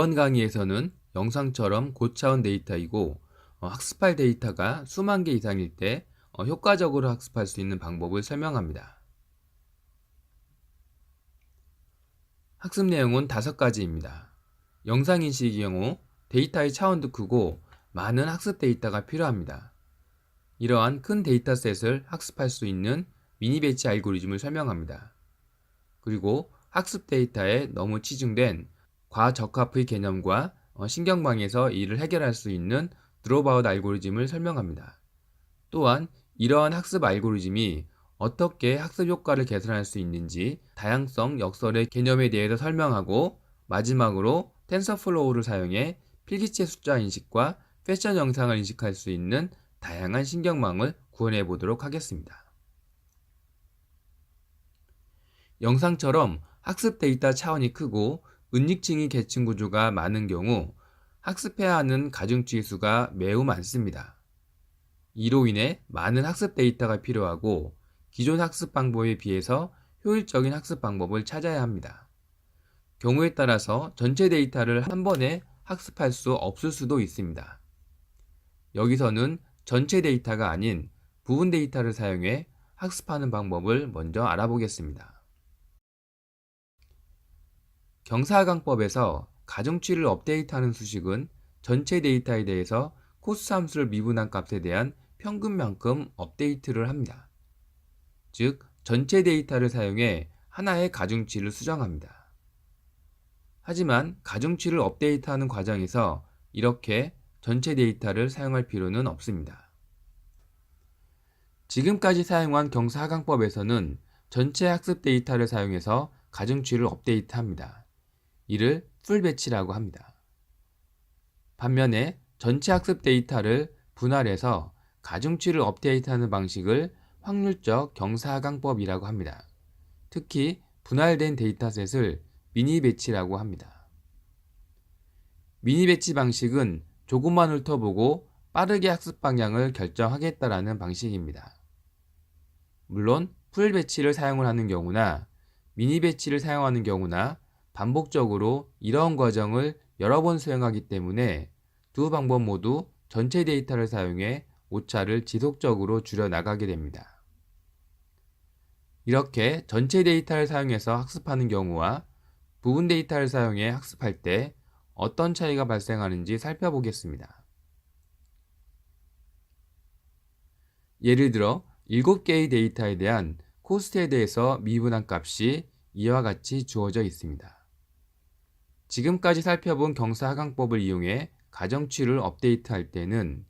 이번 강의에서는 영상처럼 고차원 데이터이고 어, 학습할 데이터가 수만 개 이상일 때 어, 효과적으로 학습할 수 있는 방법을 설명합니다. 학습 내용은 다섯 가지입니다. 영상 인식의 경우 데이터의 차원도 크고 많은 학습 데이터가 필요합니다. 이러한 큰 데이터셋을 학습할 수 있는 미니 배치 알고리즘을 설명합니다. 그리고 학습 데이터에 너무 치중된 과적합의 개념과 어, 신경방에서 이를 해결할 수 있는 드롭아웃 알고리즘을 설명합니다. 또한 이러한 학습 알고리즘이 어떻게 학습 효과를 개선할 수 있는지 다양성 역설의 개념에 대해서 설명하고 마지막으로 텐서플로우를 사용해 필기체 숫자 인식과 패션 영상을 인식할 수 있는 다양한 신경망을 구현해 보도록 하겠습니다. 영상처럼 학습 데이터 차원이 크고 은닉층이 계층 구조가 많은 경우 학습해야 하는 가중치의 수가 매우 많습니다. 이로 인해 많은 학습 데이터가 필요하고 기존 학습 방법에 비해서 효율적인 학습 방법을 찾아야 합니다. 경우에 따라서 전체 데이터를 한 번에 학습할 수 없을 수도 있습니다. 여기서는 전체 데이터가 아닌 부분 데이터를 사용해 학습하는 방법을 먼저 알아보겠습니다. 경사강법에서 가중치를 업데이트하는 수식은 전체 데이터에 대해서 코스 함수를 미분한 값에 대한 평균만큼 업데이트를 합니다. 즉, 전체 데이터를 사용해 하나의 가중치를 수정합니다. 하지만 가중치를 업데이트하는 과정에서 이렇게 전체 데이터를 사용할 필요는 없습니다. 지금까지 사용한 경사하강법에서는 전체 학습 데이터를 사용해서 가중치를 업데이트합니다. 이를 풀 배치라고 합니다. 반면에 전체 학습 데이터를 분할해서 가중치를 업데이트하는 방식을 확률적 경사하강법이라고 합니다. 특히 분할된 데이터셋을 미니 배치라고 합니다. 미니 배치 방식은 조금만 훑어보고 빠르게 학습 방향을 결정하겠다라는 방식입니다. 물론 풀 배치를 사용을 하는 경우나 미니 배치를 사용하는 경우나 반복적으로 이러한 과정을 여러 번 수행하기 때문에 두 방법 모두 전체 데이터를 사용해 오차를 지속적으로 줄여 나가게 됩니다. 이렇게 전체 데이터를 사용해서 학습하는 경우와 부분 데이터를 사용해 학습할 때 어떤 차이가 발생하는지 살펴보겠습니다. 예를 들어 7개의 데이터에 대한 코스트에 대해서 미분한 값이 이와 같이 주어져 있습니다. 지금까지 살펴본 경사하강법을 이용해 가정치를 업데이트할 때는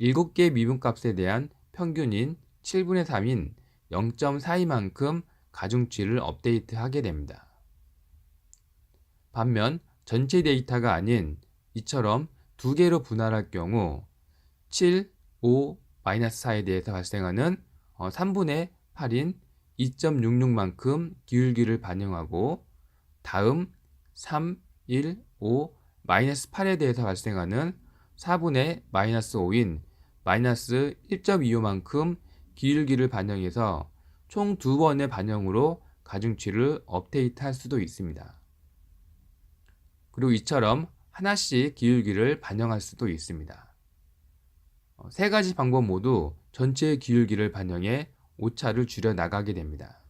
7개 미분값에 대한 평균인 7분의 3인 0.42만큼 가중치를 업데이트하게 됩니다. 반면 전체 데이터가 아닌 이처럼 두 개로 분할할 경우 7, 5, 4에 대해서 발생하는 3분의 어, 8인 2.66만큼 기울기를 반영하고 다음 3, 1, 5, 마이너스 8에 대해서 발생하는 4분의 마이너스 5인 마이너스 1.25만큼 기울기를 반영해서 총 두 번의 반영으로 가중치를 업데이트 할 수도 있습니다. 그리고 이처럼 하나씩 기울기를 반영할 수도 있습니다. 어, 세 가지 방법 모두 전체의 기울기를 반영해 오차를 줄여 나가게 됩니다.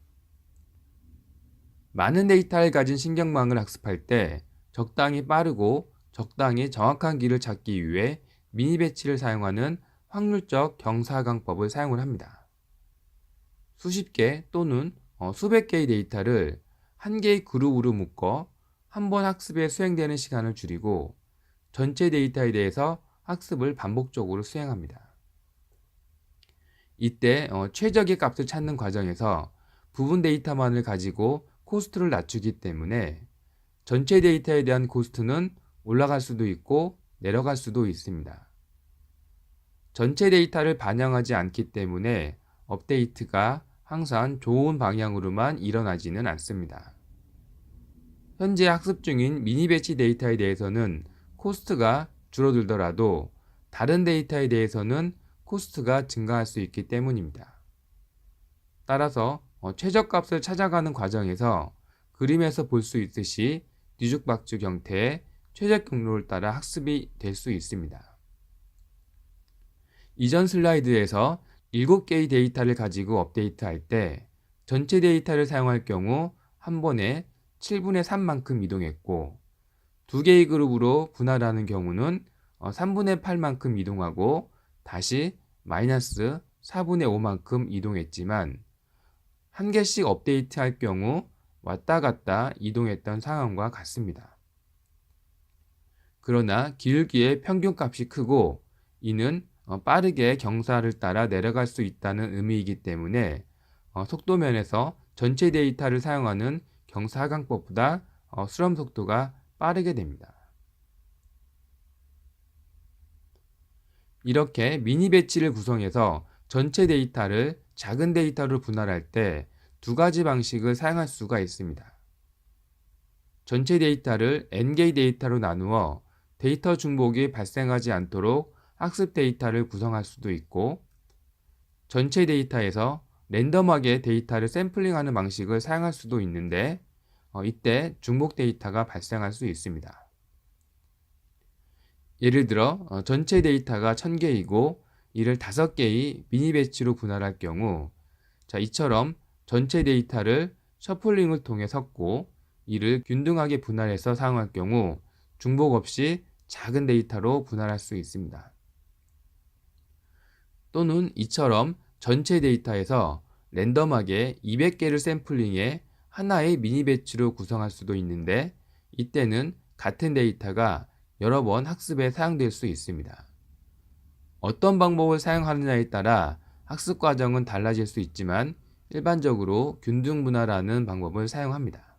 많은 데이터를 가진 신경망을 학습할 때 적당히 빠르고 적당히 정확한 길을 찾기 위해 미니 배치를 사용하는 확률적 경사강법을 사용을 합니다. 수십 개 또는 어, 수백 개의 데이터를 한 개의 그룹으로 묶어 한 번 학습에 수행되는 시간을 줄이고 전체 데이터에 대해서 학습을 반복적으로 수행합니다. 이때 어, 최적의 값을 찾는 과정에서 부분 데이터만을 가지고 코스트를 낮추기 때문에 전체 데이터에 대한 코스트는 올라갈 수도 있고 내려갈 수도 있습니다. 전체 데이터를 반영하지 않기 때문에 업데이트가 항상 좋은 방향으로만 일어나지는 않습니다. 현재 학습 중인 미니 배치 데이터에 대해서는 코스트가 줄어들더라도 다른 데이터에 대해서는 코스트가 증가할 수 있기 때문입니다. 따라서 어, 최저값을 찾아가는 과정에서 그림에서 볼 수 있듯이 뒤죽박죽 형태의 최적 경로를 따라 학습이 될 수 있습니다. 이전 슬라이드에서 7개의 데이터를 가지고 업데이트할 때 전체 데이터를 사용할 경우 한 번에 7분의 3만큼 이동했고 두 개의 그룹으로 분할하는 경우는 3분의 8만큼 이동하고 다시 마이너스 4분의 5만큼 이동했지만 한 개씩 업데이트할 경우 왔다 갔다 이동했던 상황과 같습니다. 그러나 기울기의 평균값이 크고 이는 어, 빠르게 경사를 따라 내려갈 수 있다는 의미이기 때문에 어, 속도면에서 전체 데이터를 사용하는 경사 하강법보다 어, 수렴 속도가 빠르게 됩니다. 이렇게 미니 배치를 구성해서 전체 데이터를 작은 데이터로 분할할 때 두 가지 방식을 사용할 수가 있습니다. 전체 데이터를 n개의 데이터로 나누어 데이터 중복이 발생하지 않도록 학습 데이터를 구성할 수도 있고 전체 데이터에서 랜덤하게 데이터를 샘플링하는 방식을 사용할 수도 있는데 어, 이때 중복 데이터가 발생할 수 있습니다. 예를 들어 어, 전체 데이터가 1000개이고 이를 5개의 미니 배치로 분할할 경우 자 이처럼 전체 데이터를 셔플링을 통해 섞고 이를 균등하게 분할해서 사용할 경우 중복 없이 작은 데이터로 분할할 수 있습니다. 또는 이처럼 전체 데이터에서 랜덤하게 200개를 샘플링해 하나의 미니 배치로 구성할 수도 있는데 이때는 같은 데이터가 여러 번 학습에 사용될 수 있습니다. 어떤 방법을 사용하느냐에 따라 학습 과정은 달라질 수 있지만 일반적으로 균등 분할하는 방법을 사용합니다.